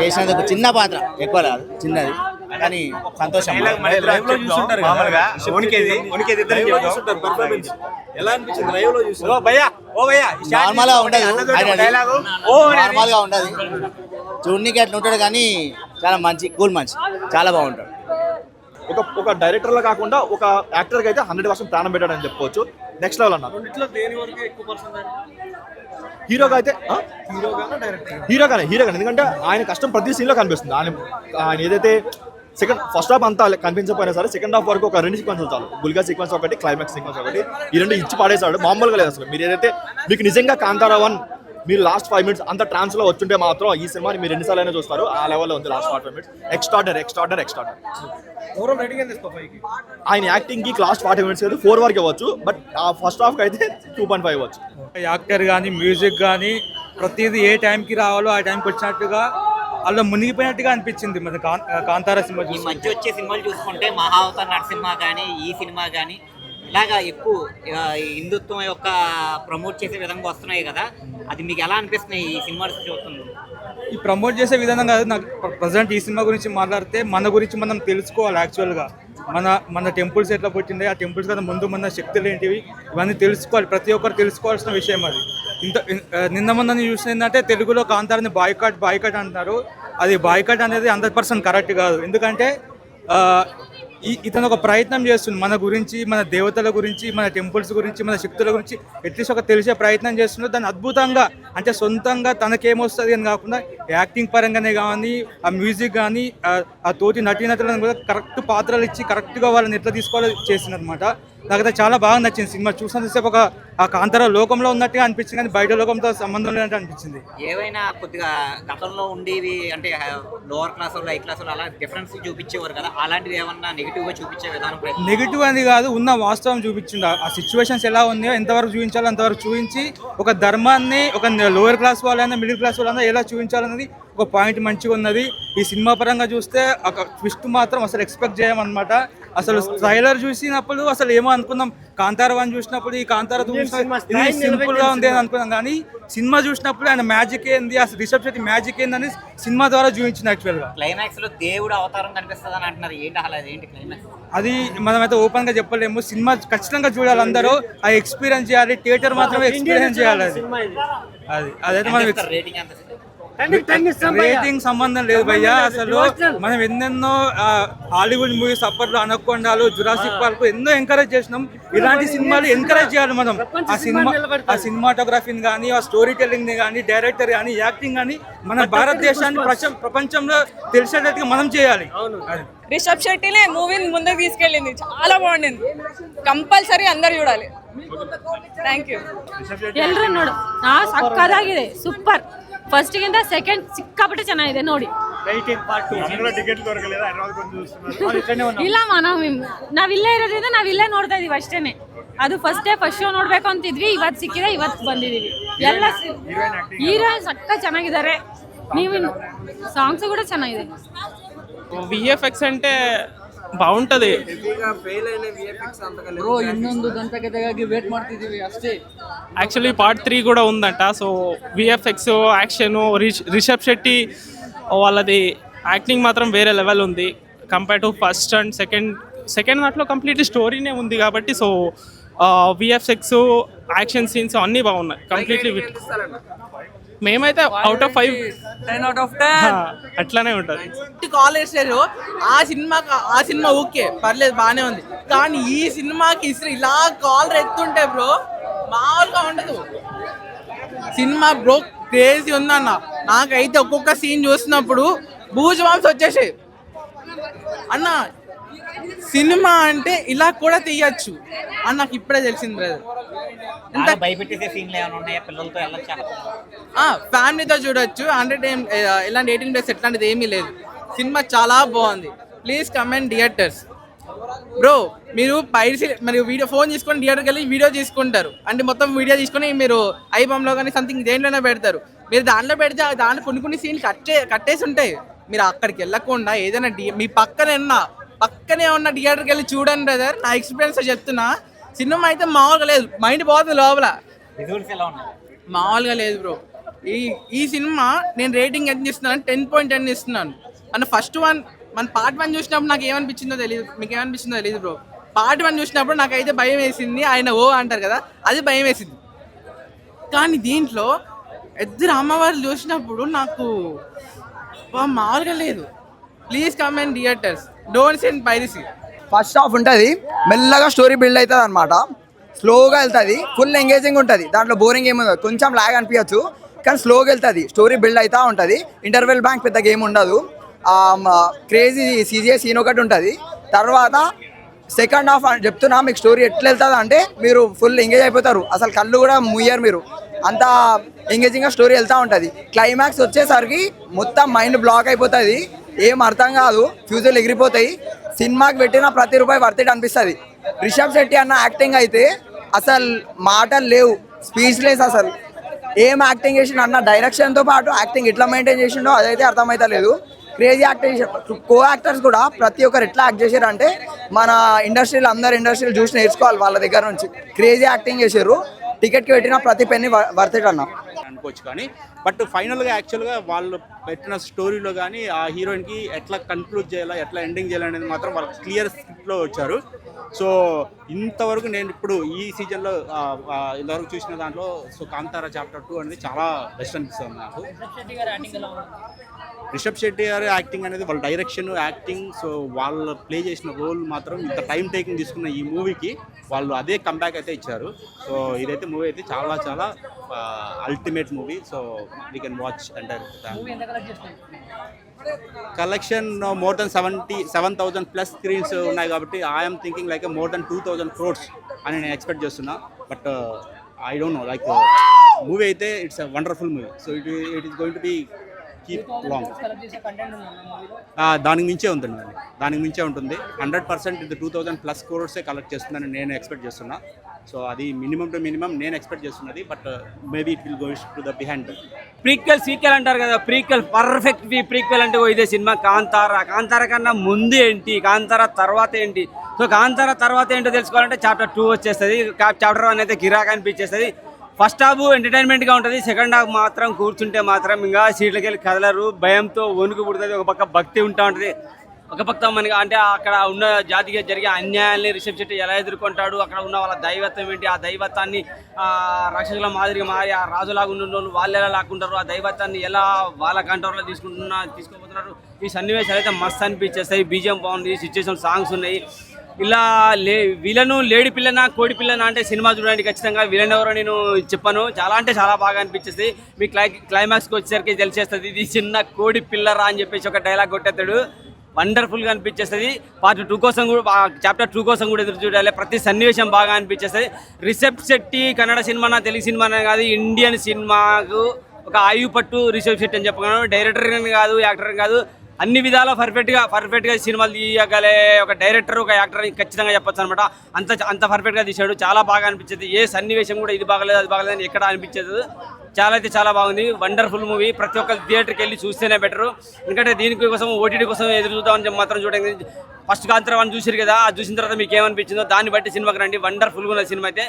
చేసినందుకు చిన్న పాత్ర. ఎక్కువ రాదు చిన్నది. కానీ సంతోషం. నార్మల్గా ఉండదు. నార్మల్గా ఉండదు. చూడనికి అట్లా ఉంటాడు కానీ చాలా మంచి కూల్ మంచి. చాలా బాగుంటాడు. ఒక ఒక డైరెక్టర్ లా కాకుండా ఒక యాక్టర్కి అయితే హండ్రెడ్ పర్సెంట్ ప్రాణం పెట్టాడని చెప్పుకోవచ్చు. నెక్స్ట్ లెవెల్ అన్నారు. హీరోగా అయితే హీరో కానీ హీరో కానీ ఎందుకంటే ఆయన కష్టం ప్రతి సీన్లో కనిపిస్తుంది. ఆయన ఆయన ఏదైతే సెకండ్ ఫస్ట్ హాఫ్ అంతా కనిపించకపోయినా సరే సెకండ్ హాఫ్ వరకు ఒక రెండు సీక్వెన్స్ చాలు. గుల్గా సీక్వెన్స్ ఒకటి క్లైమాక్స్ సీక్వెన్స్ ఒకటి. ఈ రెండు ఇచ్చి పాడేశాడు. మామూలుగా లేదు అసలు. మీరు ఏదైతే మీకు నిజంగా కాంతారా వన్ మీరు లాస్ట్ ఫైవ్ మినిట్స్ అంత ట్రాన్స్లో వచ్చుంటే మాత్రం ఈ సినిమాని మీరు ఎన్నిసార్లు అయినా చూస్తారు. ఆ లెవెల్లో ఉంది last five minutes extraordinary extraordinary extraordinary ఆయన యాక్టింగ్కి లాస్ట్ ఫార్టీ మినిట్స్ అయితే ఫోర్ వరకు ఇవ్వచ్చు బట్ ఆ ఫస్ట్ హాఫ్కి అయితే టూ పాయింట్ ఫైవ్ ఇవ్వచ్చు. యాక్టర్ కానీ మ్యూజిక్ కానీ ప్రతిదీ ఏ టైంకి రావాలో ఆ టైంకి వచ్చినట్టుగా అలా మునిగిపోయినట్టుగా అనిపించింది మన కాంతారా సినిమా ఈ మధ్య వచ్చే సినిమాలు చూసుకుంటే మహావతార్ నరసింహ కానీ ఈ సినిమా కానీ ఇలాగా ఎక్కువ ఈ హిందుత్వం యొక్క ప్రమోట్ చేసే విధంగా వస్తున్నాయి కదా అది మీకు ఎలా అనిపిస్తున్నాయి ఈ సినిమా చూస్తుంది ఈ ప్రమోట్ చేసే విధానం కాదు నాకు ప్రజెంట్ ఈ సినిమా గురించి మాట్లాడితే మన గురించి మనం తెలుసుకోవాలి యాక్చువల్గా మన మన టెంపుల్స్ ఎట్లా పుట్టింది ఆ టెంపుల్స్ కదా ముందు మన శక్తులు ఏంటివి ఇవన్నీ తెలుసుకోవాలి ప్రతి ఒక్కరు తెలుసుకోవాల్సిన విషయం అది. ఇంత నిన్న మొన్న చూసిన ఏంటంటే తెలుగులో కాంతారాన్ని బాయ్కాట్ బాయ్కాట్ అంటున్నారు. అది బాయ్కాట్ అనేది హండ్రెడ్ పర్సెంట్ కరెక్ట్ కాదు. ఎందుకంటే ఈ ఇతను ఒక ప్రయత్నం చేస్తుంది మన గురించి మన దేవతల గురించి మన టెంపుల్స్ గురించి మన శక్తుల గురించి అట్లీస్ట్ ఒక తెలిసే ప్రయత్నం చేస్తున్నాడు. దాన్ని అద్భుతంగా అంటే సొంతంగా తనకేమొస్తుంది అని కాకుండా యాక్టింగ్ పరంగానే కానీ ఆ మ్యూజిక్ కానీ ఆ తోటి నటీనటులను కూడా కరెక్ట్ పాత్రలు ఇచ్చి కరెక్ట్గా వాళ్ళని ఎట్లా తీసుకోవాలో చేసిందనమాట నాకైతే చాలా బాగా నచ్చింది సినిమా. చూసినంతసేపు ఒక ఆ కాంతార లోకంలో ఉన్నట్టుగా అనిపించింది కానీ బయట లోకంతో సంబంధం లేనట్టు అనిపించింది. ఏవైనా కొద్దిగా గతంలో ఉండేవి అంటే లోవర్ క్లాస్ హై క్లాస్ అలా డిఫరెన్స్ చూపించేవారు కదా? అలాంటివి ఏమన్నా నెగిటివ్గా చూపించే విధానం నెగిటివ్ అని కాదు ఉన్న వాస్తవం చూపించింది ఆ సిచ్యువేషన్స్ ఎలా ఉన్నాయో ఎంతవరకు చూపించాలో అంతవరకు చూపించి ఒక ధర్మాన్ని ఒక లోయర్ క్లాస్ వాళ్ళైనా మిడిల్ క్లాస్ వాళ్ళైనా ఎలా చూపించాలన్నది ఒక పాయింట్ మంచిగా ఉన్నది ఈ సినిమా పరంగా చూస్తే ఒక ట్విస్ట్ మాత్రం అసలు ఎక్స్పెక్ట్ చేయమన్నమాట. అసలు ట్రైలర్ చూసినప్పుడు అసలు ఏమో అనుకున్నాం. కాంతార వన్ చూసినప్పుడు ఈ కాంతార చూసినప్పుడు సింపుల్గా ఉంది అని అనుకున్నాం. కానీ సినిమా చూసినప్పుడు ఆయన మ్యాజిక్ ఏంది? అసలు రిషబ్ శెట్టి మ్యాజిక్ ఏందని సినిమా ద్వారా చూపించిన యాక్చువల్గా. క్లైమాక్స్లో దేవుడు అవతారం కనిపిస్తుంది అని అంటున్నారు. ఏంటి అసలు ఏంటి క్లైమాక్స్ అది మనమైతే ఓపెన్గా చెప్పలేము. సినిమా ఖచ్చితంగా చూడాలి అందరూ. ఆ ఎక్స్పీరియన్స్ చేయాలి. థియేటర్ మాత్రమే ఎక్స్పీరియన్స్ చేయాలి అది. అది. అదైతే మనం రేటింగ్ ఎంత రేటింగ్ సంబంధం లేదు భయ్యా అసలు మనం ఎన్నెన్నో ఆ, హాలీవుడ్ మూవీస్ అప్పట్లో అనకొండాలు జురాసిక్ పార్క్ ఎన్నో ఎంకరేజ్ చేసినాం ఇలాంటి సినిమాలు ఎంకరేజ్ చేయాలి మనం ఆ సినిమా ఆ సినిమాటోగ్రఫీని కానీ ఆ స్టోరీ టెల్లింగ్ ని కానీ డైరెక్టర్ కానీ యాక్టింగ్ కానీ మన భారతదేశాన్ని ప్రపంచ- ప్రపంచంలో తెలిసేటట్టుగా మనం చేయాలి అది రిషబ్ శెట్టినే మూవీని ముందుకు తీసుకెళ్ళింది చాలా బాగుండింది ಕಂಪಲ್ಸರಿ అందరు చూడాలి ಥ್ಯಾಂಕ್ ಯು ಎಲ್ರು ನೋಡು ಹಾ ಸಕ್ಕದಾಗಿದೆ ಸೂಪರ್ ಫಸ್ಟ್ಗಿಂತ ಸೆಕೆಂಡ್ ಸಿಕ್ಕಾಪಟ್ಟೆ ಚೆನ್ನಾಗಿದೆ ನೋಡಿ ಇಲ್ಲಮ್ಮ ನಾವು ನಾವ್ ಇಲ್ಲೇ ಇರೋದ್ರಿಂದ ನಾವ್ ಇಲ್ಲೇ ನೋಡ್ತಾ ಇದೀವಿ ಅಷ್ಟೇನೆ ಅದು ಫಸ್ಟ್ ಡೇ ಫಸ್ಟ್ ಶೋ ನೋಡ್ಬೇಕು ಅಂತಿದ್ವಿ ಇವತ್ತು ಸಿಕ್ಕಿದೆ ಇವತ್ತು ಬಂದಿದೀವಿ ಎಲ್ಲ ಹೀರೋಯಿನ್ ಸಕ್ಕ ಚೆನ್ನಾಗಿದ್ದಾರೆ ನೀವು ಸಾಂಗ್ಸ್ ಕೂಡ ಚೆನ್ನಾಗಿದೆ విఎఫ్ఎక్స్ అంటే బాగుంటది ಬ್ರೋ ಇನ್ನೊಂದು ದಂತಕತೆಗಾಗಿ ವೇಟ್ ಮಾಡ್ತಿದೀವಿ ಅಷ್ಟೇ యాక్చువల్లీ పార్ట్ త్రీ కూడా ఉందంట so VFX action Rishab Shetty వాళ్ళది యాక్టింగ్ మాత్రం వేరే లెవెల్ ఉంది compare to first and second second దాంట్లో కంప్లీట్లీ స్టోరీనే ఉంది కాబట్టి సో విఎఫ్ఎక్స్ యాక్షన్ సీన్స్ అన్నీ బాగున్నాయి కంప్లీట్లీ మేమైతే out of five ten out of ten అట్లానే ఉంటుంది. కాల్ వేసారు ఆ సినిమా ఆ సినిమా ఓకే పర్లేదు బానే ఉంది. కానీ ఈ సినిమాకి ఇసురు ఇలా కాల్ ఎత్తుంటే బ్రో మామూలుగా ఉండదు. సినిమా బ్రో క్రేజీ ఉందన్న. నాకైతే ఒక్కొక్క సీన్ చూసినప్పుడు బూజు మాంసం వచ్చేసాయి. అన్న సినిమా అంటే ఇలా కూడా తీయచ్చు. అని నాకు ఇప్పుడే తెలిసింది బ్రదర్ భయపెట్టేసే సీన్లు ఏమైనా ఉన్నాయా? పిల్లలతో వెళ్ళొచ్చా? ఫ్యామిలీతో చూడొచ్చు. హండ్రెడ్ ఏం ఇలాంటి ఎయిటీన్ ప్లస్ ఎట్లాంటిది ఏమీ లేదు. సినిమా చాలా బాగుంది. ప్లీజ్ కమెంట్ థియేటర్స్ బ్రో మీరు పైరసీ మరి వీడియో ఫోన్ తీసుకొని థియేటర్కి వెళ్ళి వీడియో తీసుకుంటారు. అంటే మొత్తం వీడియో తీసుకొని మీరు ఐబామ్లో కానీ సంథింగ్ దేంట్లోనే పెడతారు. మీరు దాంట్లో పెడితే దాంట్లో కొన్ని కొన్ని సీన్లు కట్టే కట్టేసి ఉంటాయి. మీరు అక్కడికి వెళ్ళకుండా ఏదైనా మీ పక్కనే ఉన్న పక్కనే ఉన్న థియేటర్కి వెళ్ళి చూడండి బ్రదర్ నా ఎక్స్పీరియన్స్ చెప్తున్నా. సినిమా అయితే మామూలుగా లేదు. మైండ్ పోతుంది లోపల. మామూలుగా లేదు బ్రో. ఈ ఈ సినిమా నేను రేటింగ్ ఎంత ఇస్తున్నాను? టెన్ పాయింట్ టెన్ ఇస్తున్నాను. మన ఫస్ట్ వన్ మన పార్ట్ వన్ చూసినప్పుడు నాకు ఏమనిపించిందో తెలియదు మీకు ఏమనిపించిందో తెలియదు బ్రో. పార్ట్ వన్ చూసినప్పుడు నాకైతే భయం వేసింది. ఆయన ఓ అంటారు కదా అది భయం వేసింది. కానీ దీంట్లో ఇద్దరు అమ్మవారు చూసినప్పుడు నాకు మామూలుగా లేదు. Please come and theatres don't send piracy first half ఉంటుంది. మెల్లగా స్టోరీ బిల్డ్ అవుతుంది అనమాట స్లోగా వెళ్తుంది. ఫుల్ ఎంగేజింగ్ ఉంటుంది. దాంట్లో బోరింగ్ ఏమి ఉండదు కొంచెం లాగ్ అనిపించచ్చు కానీ స్లోగా వెళ్తుంది. స్టోరీ బిల్డ్ అవుతూ ఉంటుంది. ఇంటర్వెల్ బ్యాంక్ పెద్ద గేమ్ ఉండదు. క్రేజీ సీజీఏ సీన్ ఒకటి ఉంటుంది. తర్వాత సెకండ్ హాఫ్ అని చెప్తున్నా మీకు స్టోరీ ఎట్లా వెళ్తుంది అంటే మీరు ఫుల్ ఎంగేజ్ అయిపోతారు. అసలు కళ్ళు కూడా ముయ్యారు మీరు. అంత ఎంగేజింగ్గా స్టోరీ వెళ్తూ ఉంటుంది. క్లైమాక్స్ వచ్చేసరికి మొత్తం మైండ్ బ్లాక్ అయిపోతుంది. ఏం అర్థం కాదు. ఫ్యూచర్లు ఎగిరిపోతాయి. సినిమాకి పెట్టిన ప్రతి రూపాయి వర్తిట్ అనిపిస్తుంది. రిషబ్ శెట్టి అన్న యాక్టింగ్ అయితే అసలు మాటలు లేవు స్పీచ్లెస్ అసలు. ఏం యాక్టింగ్ చేసిన అన్న డైరెక్షన్తో పాటు యాక్టింగ్ ఎట్లా మెయింటైన్ చేసిండో అదైతే అర్థమైతే లేదు క్రేజీ యాక్టింగ్ కో యాక్టర్స్ కూడా ప్రతి ఒక్కరు ఎట్లా యాక్ట్ చేశారు అంటే మన ఇండస్ట్రీలో అందరు ఇండస్ట్రీలు చూసి నేర్చుకోవాలి వాళ్ళ దగ్గర నుంచి. క్రేజీ యాక్టింగ్ చేశారు. టికెట్కి పెట్టిన ప్రతి పెన్ని వర్తెట్ అన్న. అనుకోవచ్చు కానీ బట్ ఫైనల్గా యాక్చువల్గా వాళ్ళు పెట్టిన స్టోరీలో కానీ ఆ హీరోయిన్కి ఎట్లా కన్క్లూడ్ చేయాలా ఎట్లా ఎండింగ్ చేయాలనేది మాత్రం వాళ్ళకి క్లియర్ స్క్రిప్ట్లో వచ్చారు. సో ఇంతవరకు నేను ఇప్పుడు ఈ సీజన్లో ఇంతవరకు చూసిన దాంట్లో సో కాంతారా చాప్టర్ టూ అనేది చాలా బెస్ట్ అనిపిస్తుంది నాకు. రిషబ్ శెట్టి గారి యాక్టింగ్ అనేది వాళ్ళ డైరెక్షన్ యాక్టింగ్ సో వాళ్ళు ప్లే చేసిన రోల్ మాత్రం ఇంత టైం టేకింగ్ తీసుకున్న ఈ మూవీకి వాళ్ళు అదే కంబ్యాక్ అయితే ఇచ్చారు. సో ఇదైతే మూవీ అయితే చాలా చాలా ultimate movie. So we can watch అంటారు collection more than seventy seven thousand plus screens ఉన్నాయి కాబట్టి I'm thinking like more than two thousand crores అని నేను ఎక్స్పెక్ట్ చేస్తున్నా. But I don't know like movie అయితే it's a wonderful movie so it it is going to be keep long దానికి మించే ఉందండి అది దానికి మించే ఉంటుంది. హండ్రెడ్ పర్సెంట్ ఇది టూ థౌజండ్ ప్లస్ క్రోర్సే కలెక్ట్ చేస్తుందని నేను ఎక్స్పెక్ట్ చేస్తున్నా. సో అది మినిమం టు మినిమం నేను ఎక్స్పెక్ట్ చేస్తున్నది but maybe it will goes to the behind prequel sequel అంటారు కదా ప్రీక్వెల్ పర్ఫెక్ట్ ప్రీక్వెల్ అంటే ఇదే సినిమా కాంతార. కాంతార కన్నా ముందు ఏంటి? కాంతార తర్వాత ఏంటి? సో కాంతార తర్వాత ఏంటో తెలుసుకోవాలంటే చాప్టర్ టూ వచ్చేస్తుంది. చాప్టర్ వన్ అయితే గిరాక్ అనిపించేస్తుంది. ఫస్ట్ హాఫ్ ఎంటర్టైన్మెంట్గా ఉంటుంది. సెకండ్ హాఫ్ మాత్రం కూర్చుంటే మాత్రం ఇంకా సీట్లకి వెళ్ళి కదలరు. భయంతో వణుకు పుడుతుంది. ఒక పక్క భక్తి ఉంటా ఉంటుంది. ఒక పక్క మనకి అంటే అక్కడ ఉన్న జాతికి జరిగే అన్యాయాల్ని రిషబ్ చెట్టు ఎలా ఎదుర్కొంటాడు? అక్కడ ఉన్న వాళ్ళ దైవత్వం ఏంటి? ఆ దైవత్వాన్ని రక్షకుల మాదిరిగా మారి ఆ రాజులాగా ఉన్న వాళ్ళు వాళ్ళు ఎలా లాక్కుంటారు? ఆ దైవత్వాన్ని ఎలా వాళ్ళ కంట్రోల్లో తీసుకుంటున్నా తీసుకోబోతున్నారు? ఈ సన్నివేశాలు అయితే మస్తు అనిపించేస్తాయి. బీజియం బాగుంది. సిచ్యువేషన్ సాంగ్స్ ఉన్నాయి. ఇలా లే విలను లేడి పిల్లనా కోడి పిల్లనా అంటే సినిమా చూడండి ఖచ్చితంగా విలన్ ఎవరో నేను చెప్పాను. చాలా అంటే చాలా బాగా అనిపించేస్తుంది మీ క్లై క్లైమాక్స్కి వచ్చేసరికి తెలిసేస్తుంది ఇది చిన్న కోడి పిల్లరా అని చెప్పేసి ఒక డైలాగ్ కొట్టేస్తాడు వండర్ఫుల్గా అనిపించేస్తుంది. పార్ట్ టూ కోసం కూడా చాప్టర్ టూ కోసం కూడా ఎదురు చూడాలి. ప్రతి సన్నివేశం బాగా అనిపించేస్తుంది. రిషబ్ శెట్టి కన్నడ సినిమానా తెలుగు సినిమానా కాదు ఇండియన్ సినిమాకు ఒక ఆయుపట్టు రిషబ్ శెట్టి అని చెప్పగలను. డైరెక్టర్ కాదు యాక్టర్ కాదు అన్ని విధాలా పర్ఫెక్ట్గా పర్ఫెక్ట్గా సినిమాలు తీయగలే. ఒక డైరెక్టర్ ఒక యాక్టర్ ఖచ్చితంగా చెప్పొచ్చు అనమాట. అంత అంత పర్ఫెక్ట్గా తీశాడు. చాలా బాగా అనిపించేది. ఏ సన్నివేశం కూడా ఇది బాగలేదు అది బాగలేదు అని ఎక్కడ అనిపించదు? చాలా అయితే చాలా బాగుంది. వండర్ఫుల్ మూవీ ప్రతి ఒక్క థియేటర్కి వెళ్ళి చూస్తేనే బెటర్ ఎందుకంటే దీనికోసం ఓటీటీ కోసం ఎదురు చూద్దామని చెప్పి మాత్రం చూడండి ఫస్ట్ కాంతర వన్ చూసారు కదా అది చూసిన తర్వాత మీకు ఏమనిపించిందో దాన్ని బట్టి సినిమాకి రండి. వండర్ఫుల్గా ఉన్న సినిమా అయితే.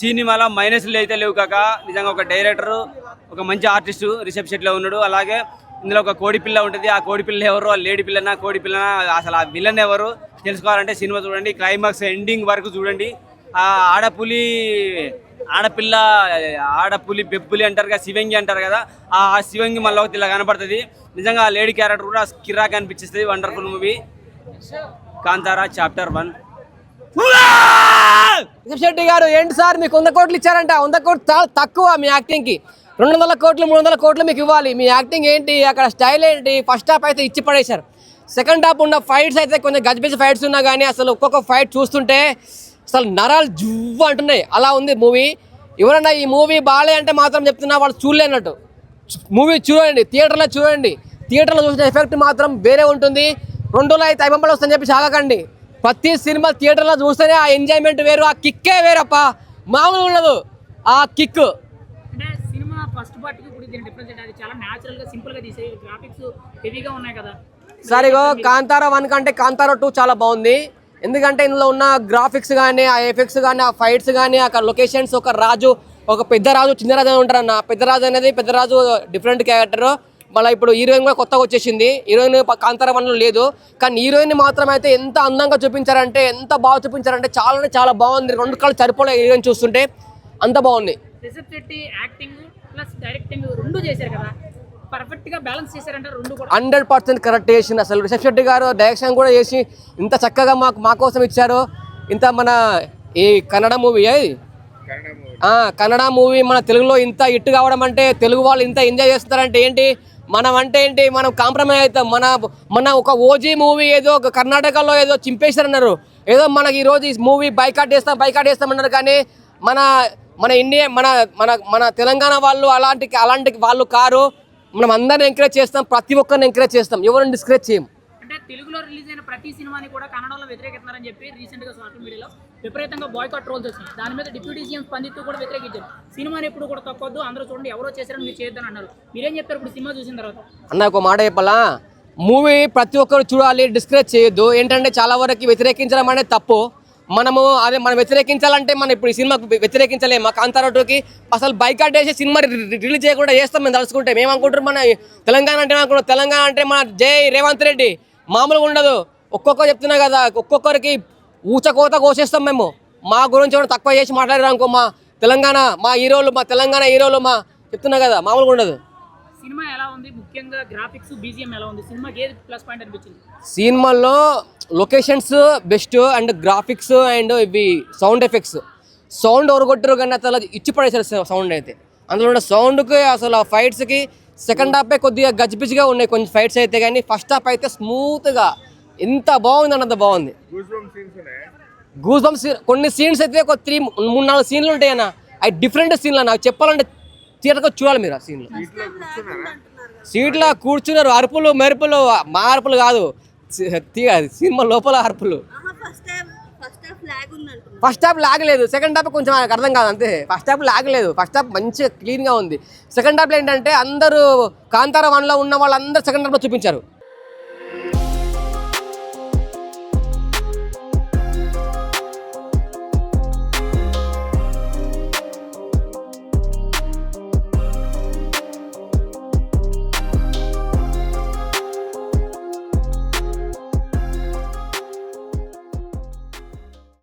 సినిమాలో మైనస్లు అయితే లేవు కాక నిజంగా ఒక డైరెక్టర్ ఒక మంచి ఆర్టిస్టు రిసెప్షన్లో ఉన్నాడు. అలాగే ఇందులో ఒక కోడిపిల్ల ఉంటుంది. ఆ కోడిపిల్ల ఎవరు? ఆ పిల్లనా కోడి పిల్లనా? అసలు ఆ విలన్ ఎవరు? తెలుసుకోవాలంటే సినిమా చూడండి. క్లైమాక్స్ ఎండింగ్ వరకు చూడండి. ఆ ఆడపులి ఆడపిల్ల ఆడపులి బెబ్బులి అంటారు కదా శివంగి అంటారు కదా ఆ శివంగి మళ్ళీ ఒకటి ఇలా కనపడుతుంది. నిజంగా ఆ లేడీ క్యారెక్టర్ కూడా కిరాక్ అనిపించేస్తుంది. Wonderful movie Kantara chapter one Shetty గారు ఏంటి సార్? మీకు వంద కోట్లు ఇచ్చారంట. వంద కోట్లు చాలా తక్కువ మీ యాక్టింగ్కి. రెండు వందల కోట్లు మూడు వందల కోట్లు మీకు ఇవ్వాలి. మీ యాక్టింగ్ ఏంటి? అక్కడ స్టైల్ ఏంటి? ఫస్ట్ హాఫ్ అయితే ఇచ్చి పడేశారు. సెకండ్ హాఫ్ ఉన్న ఫైట్స్ అయితే కొంచెం గజిబిజి ఫైట్స్ ఉన్నా కానీ అసలు ఒక్కొక్క ఫైట్ చూస్తుంటే అసలు నరాలు జువ్వ అంటున్నాయి. అలా ఉంది మూవీ. ఎవరన్నా ఈ మూవీ బాలే అంటే మాత్రం చెప్తున్నా వాళ్ళు చూడలేనట్టు. మూవీ చూడండి థియేటర్లో చూడండి. థియేటర్లో చూసిన ఎఫెక్ట్ మాత్రం వేరే ఉంటుంది. రెండు రోజులు అయితే ఐబంపలు వస్తుందని చెప్పి సాగకండి. ప్రతి సినిమా థియేటర్లో చూస్తేనే ఆ ఎంజాయ్మెంట్ వేరు ఆ కిక్కే వేరప్ప. మామూలు ఉండదు. ఆ కిక్. ఫస్ట్ పార్ట్కి ఇప్పుడు దీని డిఫరెన్స్ ఏంటి? అది చాలా న్యాచురల్గా సింపుల్గా తీసే గ్రాఫిక్స్ హెవీగా ఉన్నాయి కదా. సరే ఇగో కాంతారా వన్ కంటే కాంతారా టూ చాలా బాగుంది. ఎందుకంటే ఇందులో ఉన్న గ్రాఫిక్స్ కానీ ఆ ఎఫెక్ట్స్ కానీ ఆ ఫైట్స్ కానీ అక్కడ లొకేషన్స్ ఒక రాజు ఒక పెద్ద రాజు చిన్న రాజు అని ఉంటారన్న. పెద్ద రాజు అనేది పెద్ద రాజు డిఫరెంట్ క్యారెక్టర్ మళ్ళీ ఇప్పుడు హీరోయిన్ కూడా కొత్తగా వచ్చేసింది. హీరోయిన్ కాంతార వన్లో లేదు. కానీ హీరోయిన్ మాత్రం అయితే ఎంత అందంగా చూపించారంటే ఎంత బాగా చూపించారంటే చాలా చాలా బాగుంది. రెండు కళ్ళు సరిపోలే హీరోయిన్ చూస్తుంటే. అంత బాగుంది. యాక్టింగ్ ప్లస్ డైరెక్టింగ్ రెండు చేశారు కదా. రెండు హండ్రెడ్ పర్సెంట్ కరెక్ట్ చేసింది అసలు. రిషబ్ శెట్టి గారు డైరెక్షన్ కూడా చేసి ఇంత చక్కగా మాకు మా కోసం ఇచ్చారు. ఇంత మన ఈ కన్నడ మూవీ కన్నడ మూవీ మన తెలుగులో ఇంత హిట్ కావడం అంటే తెలుగు వాళ్ళు ఇంత ఎంజాయ్ చేస్తున్నారంటే ఏంటి? మనం అంటే ఏంటి? మనం కాంప్రమైజ్ అవుతాం. మన మన ఒక ఓజీ మూవీ ఏదో ఒక కర్ణాటకలో ఏదో చింపేశారన్నారు. ఏదో మనకి ఈరోజు ఈ మూవీ బైకాట్ చేస్తాం బైకాట్ చేస్తామన్నారు కానీ మన మన ఇండియా మన మన మన తెలంగాణ వాళ్ళు అలాంటి అలాంటి వాళ్ళు కారు మనం అందరిని ఎంకరేజ్ చేస్తాం ప్రతి ఒక్కరిని ఎంకరేజ్ చేస్తాం. ఎవరిని డిస్కరేజ్ చేయం అంటే తెలుగులో రిలీజ్ అయిన ప్రతి సినిమాని కూడా కన్నడలో వ్యతిరేకిస్తున్నారని చెప్పి రీసెంట్గా సోషల్ మీడియాలో విపరీతంగా బాయ్కాట్ ట్రోల్స్ వచ్చినాయి. దాని మీద డిప్యూటీ సీఎం స్పందిస్తూ కూడా వ్యతిరేకించారు. సినిమాని ఎప్పుడు కూడా తప్పొద్దు అందరూ చూడండి ఎవరో చేశారని మీరు చేయొద్దని అన్నారు. మీరేం చెప్తారు ఇప్పుడు సినిమా చూసిన తర్వాత? అన్న ఒక మాట చెప్పాలా? మూవీ ప్రతి ఒక్కరు చూడాలి డిస్కరేజ్ చేయొద్దు. ఏంటంటే చాలా వరకు వ్యతిరేకించడం అనేది తప్పు. మనము అదే మనం వ్యతిరేకించాలంటే మనం ఇప్పుడు ఈ సినిమాకు వ్యతిరేకించలేము. మా కాంతారా టూకి అసలు బైకాట్ వేసి సినిమా రి- రిలీజ్ చేయకుండా చేస్తాం మేము తలుచుకుంటే. మేము అనుకుంటారు మన తెలంగాణ అంటే అనుకుంటాం తెలంగాణ అంటే మన జై రేవంత్ రెడ్డి. మామూలుగా ఉండదు. ఒక్కొక్కరు చెప్తున్నా కదా ఒక్కొక్కరికి ఊచకోత కోసేస్తాం మేము. మా గురించి కూడా తక్కువ చేసి మాట్లాడారు అనుకో మా తెలంగాణ మా హీరోలు మా తెలంగాణ హీరోలు మా చెప్తున్నా కదా మామూలుగా ఉండదు. సినిమా ఎలా ఉంది? ముఖ్యంగా గ్రాఫిక్స్ బీజిఎం ఎలా ఉంది? సినిమాకి ఏది ప్లస్ పాయింట్ అనిపించింది? సినిమాల్లో locations best and graphics and ఇవి సౌండ్ ఎఫెక్ట్స్ సౌండ్ కొట్టరు కానీ అసలు ఇచ్చి పడేసారు సౌండ్ అయితే. అందులో ఉన్న సౌండ్కి అసలు ఆ ఫైట్స్కి సెకండ్ హాఫే కొద్దిగా గజిబిజిగా ఉన్నాయి కొంచెం ఫైట్స్ అయితే కానీ ఫస్ట్ హాఫ్ అయితే స్మూత్గా ఎంత బాగుంది అన్నంత బాగుంది. గూస్ బంప్స్ కొన్ని సీన్స్ అయితే ఒక త్రీ మూడు నాలుగు సీన్లు ఉంటాయి అన్న అవి డిఫరెంట్ సీన్లు నాకు చెప్పాలంటే థియేటర్కి చూడాలి మీరు ఆ సీన్లు సీట్లో కూర్చున్నారు అరుపులు మెరుపులు మా అరుపులు కాదు. సినిమా లోపల అరుపులు. ఫస్ట్ హాఫ్ లాగలేదు సెకండ్ హాఫ్ కొంచెం నాకు అర్థం కాదు అంతే. ఫస్ట్ హాఫ్ లాగలేదు ఫస్ట్ హాఫ్ మంచిగా క్లీన్గా ఉంది. సెకండ్ హాఫ్లో ఏంటంటే అందరూ కాంతార వన్లో ఉన్న వాళ్ళందరూ సెకండ్ హాఫ్లో చూపించారు.